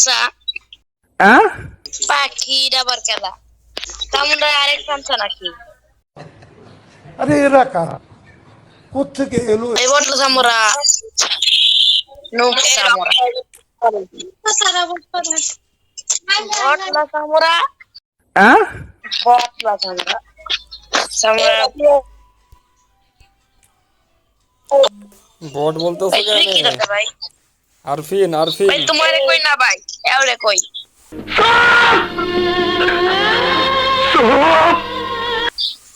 সামসা পাখি ডাবার খেলা। তামুন্ডা আরেক সামসা নাকি? আরে এরা কারা? কোথেকে এলো? এই বটল সামরা নুক সামরা বটলা সামরা বটলা সামরা সামরা বট বলতেছে ভাই তুই কি কেন দরকার ভাই আরফিন আরফিন ভাই তোমারে কই না ভাই এওরে কই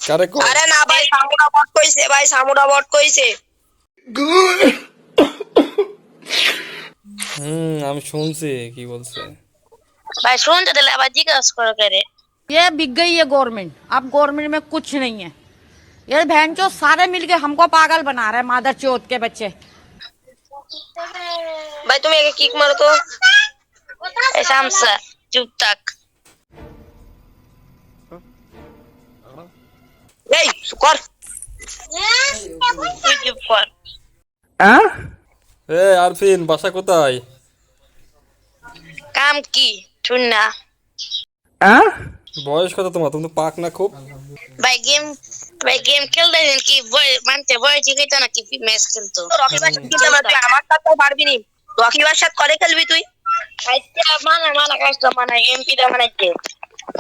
কারে কো আরে না ভাই সামুরা বট কইছে ভাই সামুরা বট কইছে হুম আমি শুনছি কি বলছে ভাই শুনতে দিলে আবার জিজ্ঞাসা করো করে ये बिक गई है गवर्नमेंट अब गवर्नमेंट में कुछ नहीं है ये बहन चो सारे मिलके हमको पागल बना रहे हैं मादर चौथ के बच्चे ভাই তুমি একে কিক মারো তো। এই সামসা চুপ থাক। এই কর। চুপ কর। এ আরফিন বাসা কোথায়? কাম কি? শুন না। বয়স কত তোমার? তুমি তো পাক না খুব। ভাই গেম ভাই গেম খেলতে দিন কি বয় মানতে বয় ঠিক হইতো না কি ম্যাচ খেলতো রকি ভাই খেলতে তুই আমার সাথে পারবি নি। রকি ভাইয়ের সাথে করে খেলবি তুই? আচ্ছা মানে মানে কাজটা মানে এমপি দা মানে কে?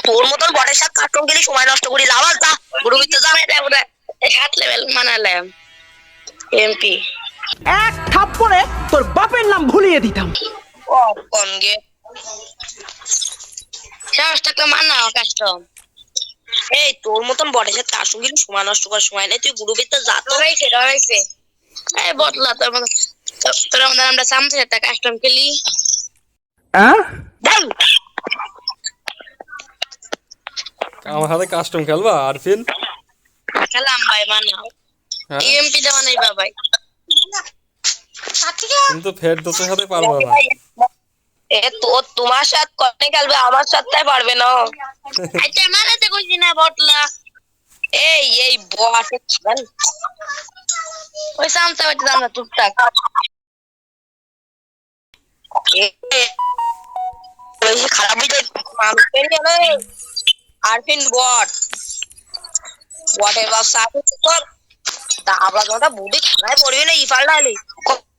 তোর মতন বড়ের সাথে কার্টুন গেলি সময় নষ্ট করি লাভ আলতা গুরু ভিতরে যা। এটা ওটা সাত লেভেল মানালাম এমপি এক থাপ্পড়ে তোর বাপের নাম ভুলিয়ে দিতাম। ও কোন গে সাহসটাকে মানাও কাস্টম এই তোর মতন সাথে কার সঙ্গে সময় নষ্ট করার সময় নেই। তুই গ্রুপে তো যা তো রয়েছে রয়েছে। এই বদলা তোর মতন। তোর মতন আমরা সামনে একটা কাস্টম খেলি। আমার হাতে কাস্টম খেলবা আরফিন? খেলাম ভাই মানাও ইএমপি দেওয়া নাই বাবাই কিন্তু ফের দোষের সাথে পারব না। এ তো তোমার সাথে কনে খেলবে? আমার সাথে পারবে না। আচ্ছা কইছি না বটলা এই এই বটে খেল ওই হইতে আমরা টুকটাক। এ, এ, খারাপ হয়ে যায় আরফিন বট। বটের ব্যবসা আছে তো আমরা যখন বুদ্ধি খানায় পড়বি না ইফাল ডালি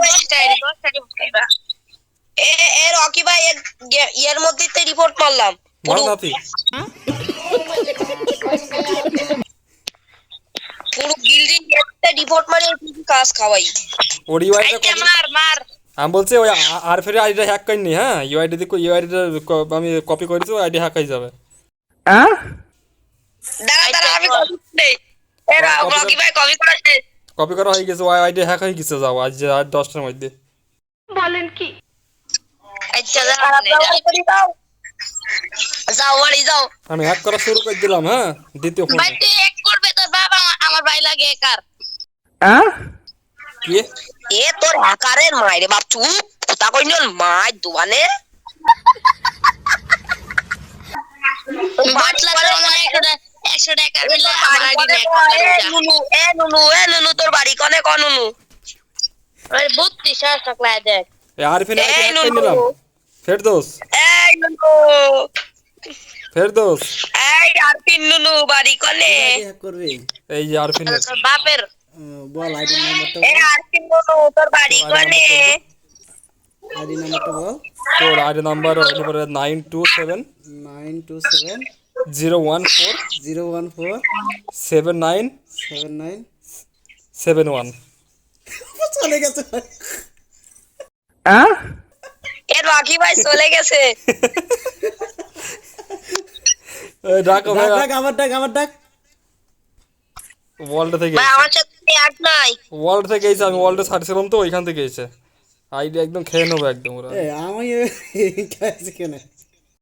রিপোর্ট মারবা আমার দশটা দশটা রিপোর্ট খাইবা এ এ রকি ভাই এর মধ্যে তো রিপোর্ট মারলাম পুরো বিল্ডিং এতে রিপোর্ট মারে কাজ খাওয়াই ওর ইউআইডিটা মার মার আমি বলছি ওই আর ফের আইডিটা হ্যাক করিনি হ্যাঁ? ইউআইডি দিকে ইউআইডিটা আমি কপি করেছি ওই আইডি হ্যাক হয়ে যাবে দাঁড়া দাঁড়া আমি কপি করে এ রা- কপি রকি ভাই কপি করেছে। কপি করা হয়ে গেছে ওই আইডি হ্যাক হয়ে গেছে যাও আজ আজ দশটার মধ্যে। আচ্ছা দাঁড়া যাও যাও বাড়ি যাও। আমি হ্যাক করা শুরু করে দিলাম হ্যাঁ? দ্বিতীয় ফোন ভাই তুই এক করবে তোর বাবা আমার- ভাই লাগে একার কি? এ তোর হ্যাকারের মায়ের বাপ চুপ কথা কই নিল মাই দোকানে। বাটলা তোর মনে একশো টাকা মিলে আমার আইডি নুনু এ নুনু এ নুনু তোর বাড়ি কনে ক নুনু? টাকা দেখ। এই আরফিন আইডি নুনু। নিলাম। ফের এই নুনু। ফের এই আর নুনু বাড়ি কনে? করবে? এই যে আরফিন বাপের। বল আইডি নাম্বারটা এ আর নুনু তোর বাড়ি কনে আইডি নাম্বারটা বল। তোর আইডি নাম্বার নম্বর nine two seven. Nine two seven. Zero one four zero one four seven nine seven nine seven one চলে গেছে এ রকি ভাই চলে গেছে ডাকো ভাই ডাক ডাক আমার ডাক আমার ডাক ওয়ার্ল্ড থেকে ভাই আমার সাথে অ্যাড নাই ওয়ার্ল্ড থেকে এসে আমি ওয়ার্ল্ডে ছাড়ছিলাম তো ওইখান থেকে এসে আইডি একদম খেয়ে নেব একদম ওরা আমি কেন